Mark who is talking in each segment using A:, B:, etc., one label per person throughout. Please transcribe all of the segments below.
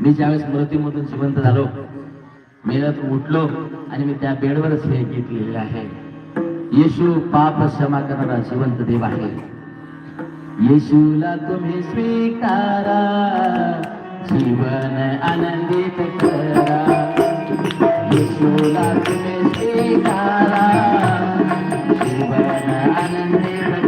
A: मी ज्यावेळेस मृत्यूमधून जिवंत झालो मेळ्यातून उठलो आणि मी त्या बेडवरच हे गीत लिहिलेलं आहे. येशू पाप क्षमा करणारा जिवंत देव आहे. येशूला तुम्ही स्वीकारा जीवन आनंदित करा. येशूला तुम्ही स्वीकारा जीवन आनंदित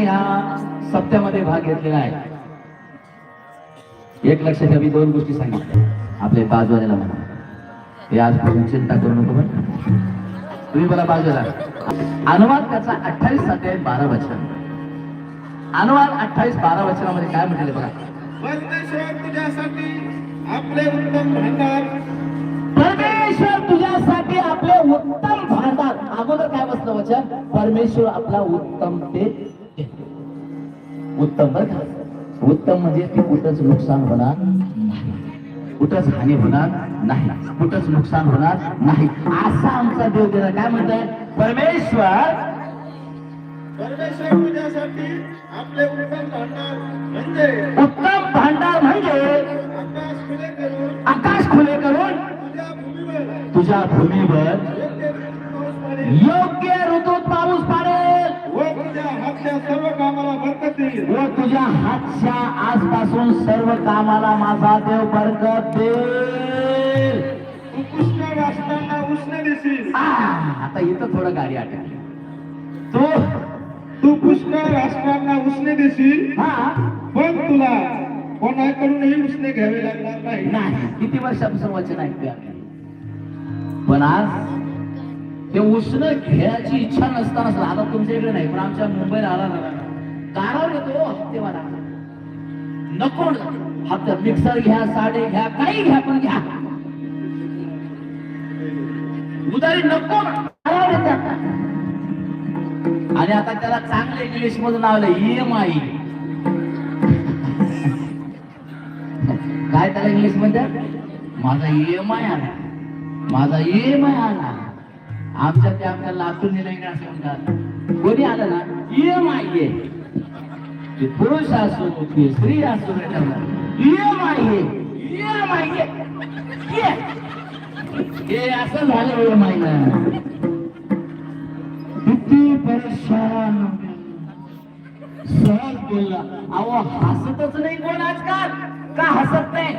A: आज ज्याने या सप्त्यामध्ये भाग घेतलेला आहे. एक लक्षात मी दोन गोष्टी सांगितल्या. आपले बाजवाल्याला म्हणा. हे आजपासून चिंता करू नको बरं तुम्ही मला बाजूला अनुवाद त्याचा अठ्ठावीस अध्याय बारा वचन. अनुवाद अठ्ठावीस बारा वचनामध्ये काय म्हटले बघा.
B: परमेश्वर तुझ्यासाठी आपले उत्तम भांडार.
A: परमेश्वर तुझ्यासाठी आपले उत्तम भांडार. अगोदर काय बसलं वचन? परमेश्वर आपला उत्तम ते. उत्तम बरं का? उत्तम म्हणजे की कुठंच नुकसान होणार नाही. कुठंच हानी होणार नाही. कुठंच नुकसान होणार नाही. असा आमचा देव दिला काय म्हणताय? परमेश्वर.
B: परमेश्वर तुझ्यासाठी आपले उत्तम भांडार म्हणजे
A: उत्तम भांडार म्हणजे
B: आकाश खुले करून
A: आकाश खुले करून
B: तुझ्या भूमीवर
A: तुझ्या
B: व तुझ्या हातच्या
A: आजपासून सर्व कामाला माझा देव बरकत देईल.
B: तू पुष्कळ राष्ट्रांना उष्ण देशील
A: आता इथं थोडं गाडी आटली. तो
B: तू पुष्कळ राष्ट्रांना उष्ण देशील
A: हा.
B: पण तुला कोणाकडूनही उष्णे घ्यावे लागणार नाही.
A: किती वर्षापासून वचन आम्ही पण आज ते उष्ण घ्यायची इच्छा नसताना आता तुमच्या इकडे नाही पण आमच्या मुंबईला आला ना. कारावर येतो हप्तेवाला नको हप्ता मिक्सर घ्या साडे घ्या काही घ्या पण घ्या. उदारी नको आणि आता त्याला चांगलं इंग्लिश मधून लावलं ई एम आय काय त्याला इंग्लिशमध्ये माझा ईएमआय आला. माझा ईएमआय आला. आमच्या ते आमच्या लातूर निलंगण असं म्हणतात. कोणी आलं ना? एम आय पुरुष असो की स्त्री असो ईएमआय ये हे. असं झालं ईएमआय ना किती परेशान. सहज बोलला अहो हसतच नाही कोण आजकाल. का हसत नाही?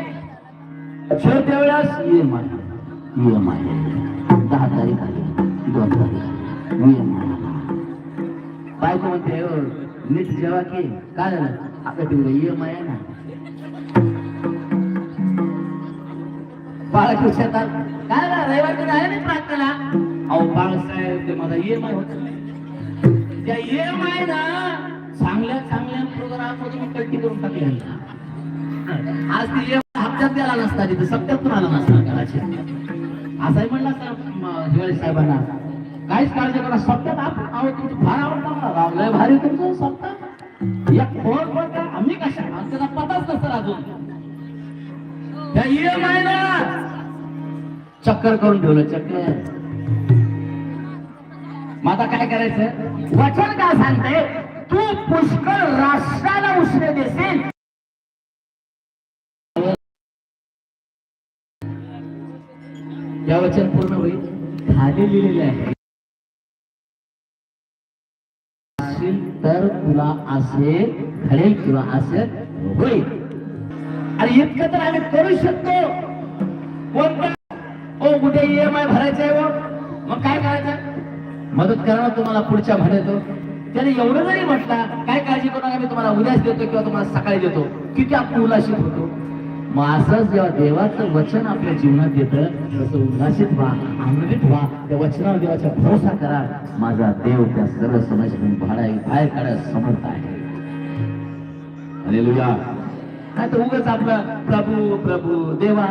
A: छोट्या वेळेस ये माझा ये माझ्या दहा तारीख आली. दोन तारीख आली. ये बायको म्हणते "हो, नीट जेव्हा की काय झालं आता तिकडे ये माया ना बाळा शेतात काय झालं रविवार कधी आले नाही प्रार्थनेला अहो बाळासाहेब ते माझा ये माय होत त्या ये माय ना चांगल्या चांगल्या प्रोग्राममध्ये कट्टी करून टाकली आज ती हप्त्यात गेला नसता तिथे सप्त्यातून आला नसता कदाचित असंही म्हणलं असतं म, साहेबांना काहीच काळजी करा सप्त्यात आपण अहो तुमचं फार आवडता मला. राव लय भारी तुमचं सप्ताह या फोन पण काय आम्ही कशा? आमचा पताच नसतं अजून. त्या EMI ना चक्कर करून ठेवलं चक्कर. मग आता काय करायचं? वचन काय सांगते? तू पुष्कळ राष्ट्राला उष्ण देशील. या वचन पूर्ण होईल. खाली लिहिलेलं आहे. तुला असे घडेल किंवा असे होईल. आणि इतकं तर आम्ही करू शकतो. कोणतं ओ कुठे ईएमआय भरायचं आहे हो? मग काय करायचं? मदत करा तुम्हाला पुढच्या म्हणतो त्याने एवढं जरी म्हटला काय काळजी करू नका मी तुम्हाला उद्याच देतो किंवा तुम्हाला सकाळी देतो. किती आपण उल्हासित होतो. मग असंच जेव्हा देवाचं वचन आपल्या जीवनात येतं तसं उल्हासित व्हा आनंदित व्हा. त्या वचनावर देवाचा भरोसा करा. माझा देव त्या सर्व समस्या भाडा बाहेर काढायला समर्थ आहे. अरे काय तर उगाच आपला प्रभू प्रभू देवा